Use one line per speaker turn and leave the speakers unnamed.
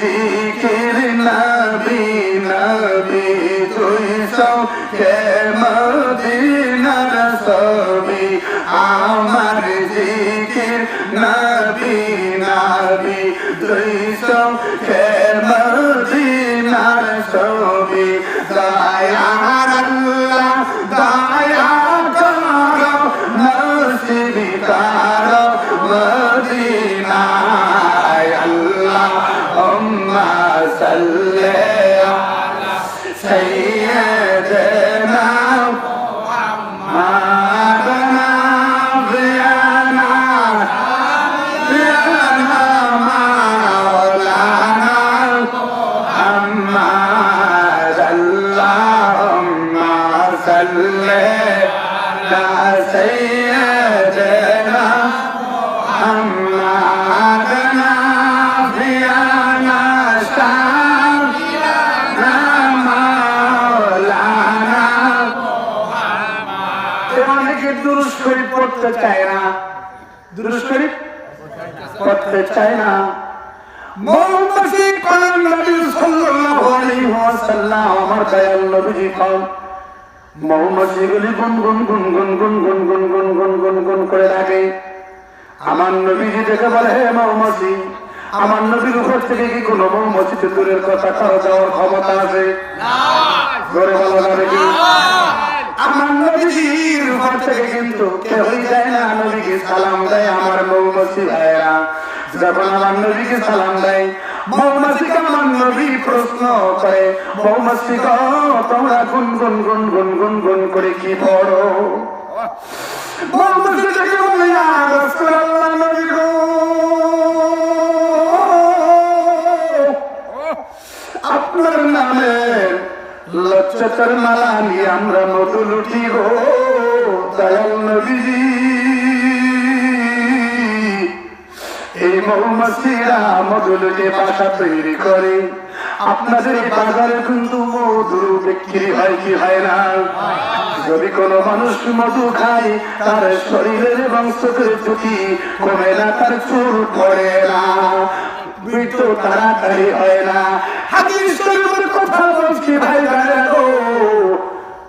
জিকির নবী নবী, তুই সব কে মদিনার ছবি। আমার জিকির নবী নবী, তুই সব কে صل على سيدنا محمدنا بأنا بأنا مولانا محمد اللهم صل على অনেকে দুরুজ পড়তে চায় না দুরুজ পড়তে চায় না নবী নবীজি দেখে বলে হে মৌমাছি আমার নবীর উপর থেকে কি দূরের কথা কারও যাওয়ার ক্ষমতা আছে আমার নবীজি মৌমাছি করে, মৌমাছি কি পড়ো? মৌমাছি থেকে বলে "ইয়া রাসূলুল্লাহ নবী গো। আপনার নামে লচ্ছতার মালা নিয়ে আমরা মধু লুটি গো। এই মৌমাছিরা বাসা তৈরি করে। আপনাদের বাজারে কিন্তু মধু বিক্রি হয় কি হয় না? যদি কোনো মানুষ মধু খায়, তার শরীরের এবং চোখের জ্যোতি কমে না, তার চুল পড়ে না। তাড়াতাড়ি হয় না। হাদিস